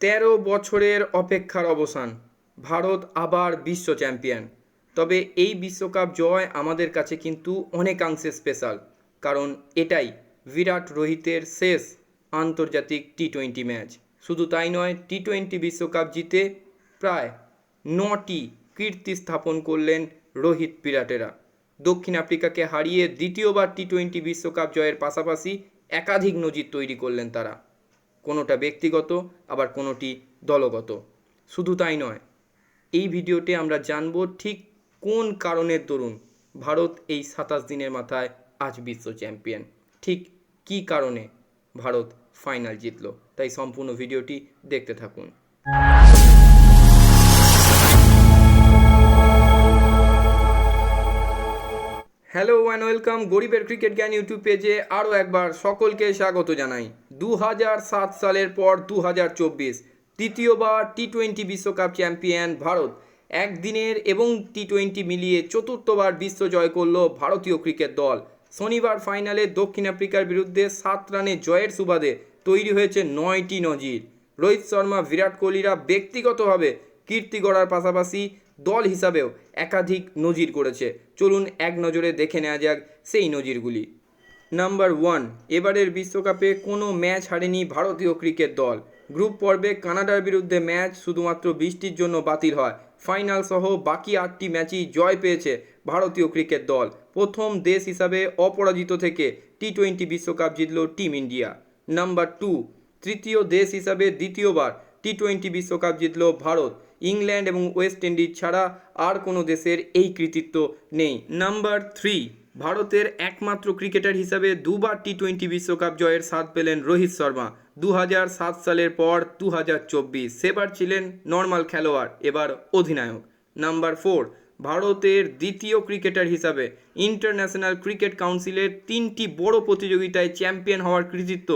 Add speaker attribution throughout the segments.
Speaker 1: তেরো বছরের অপেক্ষার অবসান, ভারত আবার বিশ্ব চ্যাম্পিয়ন। তবে এই বিশ্বকাপ জয় আমাদের কাছে কিন্তু অনেকাংশে স্পেশাল, কারণ এটাই বিরাট রোহিতের শেষ আন্তর্জাতিক টি টোয়েন্টি ম্যাচ। শুধু তাই নয় টি টোয়েন্টি বিশ্বকাপ জিতে প্রায় নটি কীর্তি স্থাপন করলেন রোহিত বিরাটেরা। দক্ষিণ আফ্রিকাকে হারিয়ে দ্বিতীয়বার টি টোয়েন্টি বিশ্বকাপ জয়ের পাশাপাশি একাধিক নজির তৈরি করলেন তারা। কোনোটা ব্যক্তিগত, আবার কোনোটি দলগত। শুধু তাই নয়, এই ভিডিওতে আমরা জানব ঠিক কোন কারণের দরুন ভারত এই সাতাশ দিনের মাথায় আজ বিশ্ব চ্যাম্পিয়ন। ঠিক কি কারণে ভারত ফাইনাল জিতল? তাই সম্পূর্ণ ভিডিওটি দেখতে থাকুন। হ্যালো অ্যান্ড ওয়েলকাম গরিবের ক্রিকেট জ্ঞান ইউটিউব পেজে আরও একবার সকলকে স্বাগত জানাই। দু সাত সালের পর দু হাজার চব্বিশ, তৃতীয়বার টি টোয়েন্টি বিশ্বকাপ চ্যাম্পিয়ন ভারত। একদিনের এবং টি টোয়েন্টি মিলিয়ে চতুর্থবার বিশ্ব জয় করল ভারতীয় ক্রিকেট দল। শনিবার ফাইনালে দক্ষিণ আফ্রিকার বিরুদ্ধে সাত রানে জয়ের সুবাদে তৈরি হয়েছে নয়টি নজির। রোহিত শর্মা, বিরাট কোহলিরা ব্যক্তিগতভাবে কীর্তি গড়ার পাশাপাশি দল হিসাবেও একাধিক নজির করেছে। চলুন এক নজরে দেখে নেওয়া যাক সেই নজিরগুলি। নাম্বার ওয়ান, এবারের বিশ্বকাপে কোনো ম্যাচ হারেনি ভারতীয় ক্রিকেট দল। গ্রুপ পর্বে কানাডার বিরুদ্ধে ম্যাচ শুধুমাত্র বৃষ্টির জন্য বাতিল হয়। ফাইনাল সহ বাকি আটটি ম্যাচই জয় পেয়েছে ভারতীয় ক্রিকেট দল। প্রথম দেশ হিসাবে অপরাজিত থেকে টি টোয়েন্টি বিশ্বকাপ জিতল টিম ইন্ডিয়া। নাম্বার টু, তৃতীয় দেশ হিসাবে দ্বিতীয়বার টি টোয়েন্টি বিশ্বকাপ জিতল ভারত। ইংল্যান্ড এবং ওয়েস্ট ইন্ডিজ ছাড়া আর কোনো দেশের এই কৃতিত্ব নেই। নাম্বার থ্রি, ভারতের একমাত্র ক্রিকেটার হিসাবে দুবার টি টোয়েন্টি বিশ্বকাপ জয়ের স্বাদ পেলেন রোহিত শর্মা। দু সালের পর দু হাজার চব্বিশ, সেবার ছিলেন নর্মাল খেলোয়াড়, এবার অধিনায়ক। নাম্বার ফোর, ভারতের দ্বিতীয় ক্রিকেটার হিসাবে ইন্টারন্যাশনাল ক্রিকেট কাউন্সিলের তিনটি বড় প্রতিযোগিতায় চ্যাম্পিয়ন হওয়ার কৃতিত্ব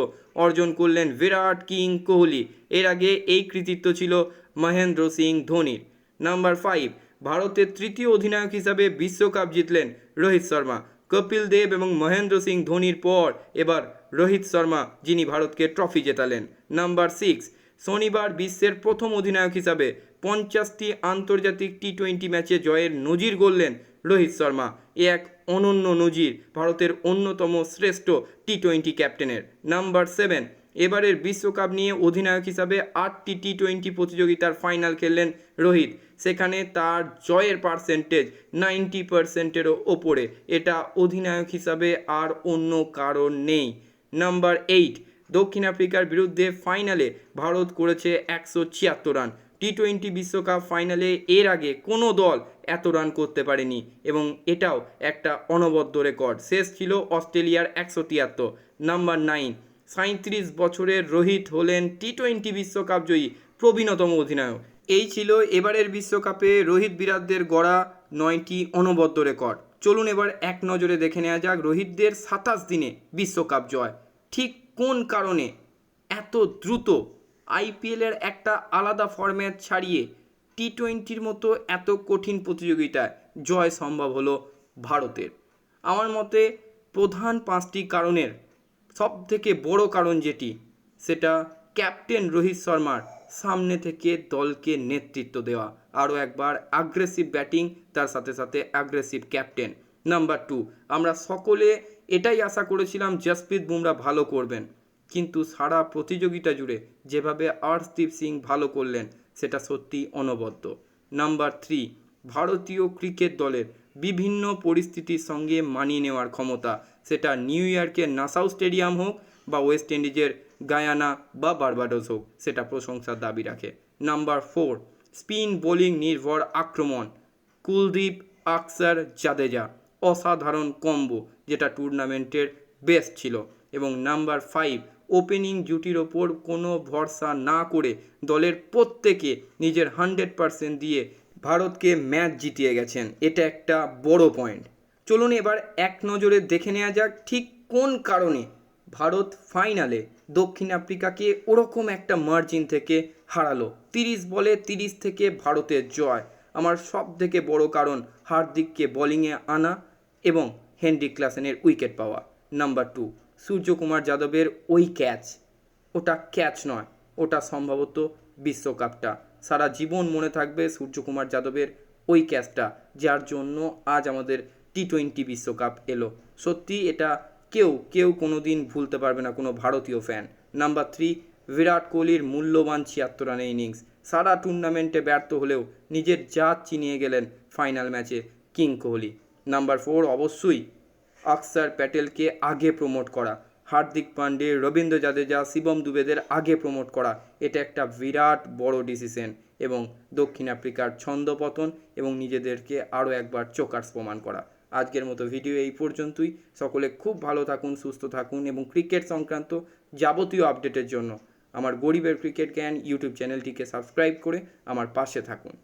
Speaker 1: অর্জন করলেন বিরাট কিং কোহলি। এর আগে এই কৃতিত্ব ছিল মহেন্দ্র সিং ধোনির। নাম্বার ফাইভ ভারতের তৃতীয় অধিনায়ক হিসাবে বিশ্বকাপ জিতলেন রোহিত শর্মা। কপিল দেব এবং মহেন্দ্র সিং ধোনির পর এবার রোহিত শর্মা, যিনি ভারতকে ট্রফি জেতালেন। নাম্বার সিক্স শনিবার বিশ্বের প্রথম অধিনায়ক হিসাবে পঞ্চাশটি আন্তর্জাতিক টি টোয়েন্টি ম্যাচে জয়ের নজির গড়লেন রোহিত শর্মা। এ এক অনন্য নজির ভারতের অন্যতম শ্রেষ্ঠ টি টোয়েন্টি ক্যাপ্টেনের নাম্বার সেভেন এবারের বিশ্বকাপ নিয়ে অধিনায়ক হিসাবে আটটি টি টোয়েন্টি প্রতিযোগিতার ফাইনাল খেললেন রোহিত। সেখানে তার জয়ের পার্সেন্টেজ নাইনটি পার্সেন্টেরও ওপরে। এটা অধিনায়ক হিসাবে আর অন্য কারণ নেই। নাম্বার এইট দক্ষিণ আফ্রিকার বিরুদ্ধে ফাইনালে ভারত করেছে একশো ছিয়াত্তর রান। টি টোয়েন্টি বিশ্বকাপ ফাইনালে এর আগে কোনো দল এত রান করতে পারেনি এবং এটাও একটা অনবদ্য রেকর্ড। শেষ ছিল অস্ট্রেলিয়ার একশো তিয়াত্তর। নাম্বার নাইন সাঁত্রিশ বছরের রোহিত হলেন টি টোয়েন্টি বিশ্বকাপ জয়ী প্রবীণতম অধিনায়ক। এই ছিল এবারের বিশ্বকাপে রোহিত বিরাটদের গড়া নয়টি অনবদ্য রেকর্ড। চলুন এবার এক নজরে দেখে নেওয়া যাক রোহিতদের সাতাশ দিনে বিশ্বকাপ জয়। ঠিক কোন কারণে এত দ্রুত আইপিএলের একটা আলাদা ফরম্যাট ছাড়িয়ে টি টোয়েন্টির মতো এত কঠিন প্রতিযোগিতায় জয় সম্ভব হলো ভারতের? আমার মতে প্রধান পাঁচটি কারণের সব থেকে বড় কারণ যেটি, সেটা ক্যাপ্টেন রোহিত শর্মার সামনে থেকে দলকে নেতৃত্ব দেওয়া। আরও একবার আগ্রেসিভ ব্যাটিং তার সাথে সাথে আগ্রেসিভ ক্যাপ্টেন নাম্বার টু আমরা সকলে এটাই আশা করেছিলাম জসপ্রীত বুমরা ভালো করবেন। কিন্তু সারা প্রতিযোগিতা জুড়ে যেভাবে আর্শদীপ সিং ভালো করলেন, সেটা সত্যি অনবদ্য। নাম্বার থ্রি ভারতীয় ক্রিকেট দলের বিভিন্ন পরিস্থিতির সঙ্গে মানিয়ে নেওয়ার ক্ষমতা। সেটা নিউ ইয়র্কের নাসাউ স্টেডিয়াম হোক বা ওয়েস্ট ইন্ডিজের গায়ানা বা বার্বাডোস হোক, সেটা প্রশংসার দাবি রাখে। নাম্বার ফোর, স্পিন বোলিং নির্ভর আক্রমণ। কুলদীপ, আকসার, জাদেজা, অসাধারণ কম্বো, যেটা টুর্নামেন্টের বেস্ট ছিল। এবং নাম্বার ফাইভ, ওপেনিং জুটির ওপর কোনো ভরসা না করে দলের প্রত্যেকে নিজের হান্ড্রেড পারসেন্ট দিয়ে ভারতকে ম্যাচ জিতিয়ে গেছেন। এটা একটা বড় পয়েন্ট। চলুন এবার এক নজরে দেখে নেওয়া যাক ঠিক কোন কারণে ভারত ফাইনালে দক্ষিণ আফ্রিকাকে ওরকম একটা মার্জিন থেকে হারালো। তিরিশ বলে তিরিশ থেকে ভারতের জয়। আমার সব থেকে বড় কারণ হার্দিককে বোলিংয়ে আনা এবং হেনরি ক্লাসেনের উইকেট পাওয়া। নাম্বার টু সূর্যকুমার যাদবের ওই ক্যাচ ওটা ক্যাচ নয়, ওটা সম্ভবত বিশ্বকাপটা। সারা জীবন মনে থাকবে সূর্যকুমার যাদবের ওই ক্যাচটা যার জন্য আজ আমাদের টি টোয়েন্টি বিশ্বকাপ এলো। সত্যি এটা কেউ কেউ কোনো দিন ভুলতে পারবে না কোনো ভারতীয় ফ্যান নাম্বার থ্রি বিরাট কোহলির মূল্যবান ছিয়াত্তর রানের ইনিংস সারা টুর্নামেন্টে ব্যর্থ হলেও নিজের জাত চিনিয়ে গেলেন ফাইনাল ম্যাচে কিং কোহলি। নাম্বার ফোর অবশ্যই আকসার প্যাটেলকে আগে প্রমোট করা। হার্দিক পান্ডে, রবীন্দ্র জাদেজা, শিবম দুবেদের আগে প্রমোট করা। এটা একটা বিরাট বড় ডিসিশন এবং দক্ষিণ আফ্রিকার ছন্দপতন এবং নিজেদেরকে আরও একবার চোকার্স প্রমাণ করা। আজকের মতো ভিডিও এই পর্যন্তই। সকলে খুব ভালো থাকুন, সুস্থ থাকুন এবং ক্রিকেট সংক্রান্ত যাবতীয় আপডেটের জন্য আমার গরিবের ক্রিকেট জ্ঞান ইউটিউব চ্যানেলটিকে সাবস্ক্রাইব করে আমার পাশে থাকুন।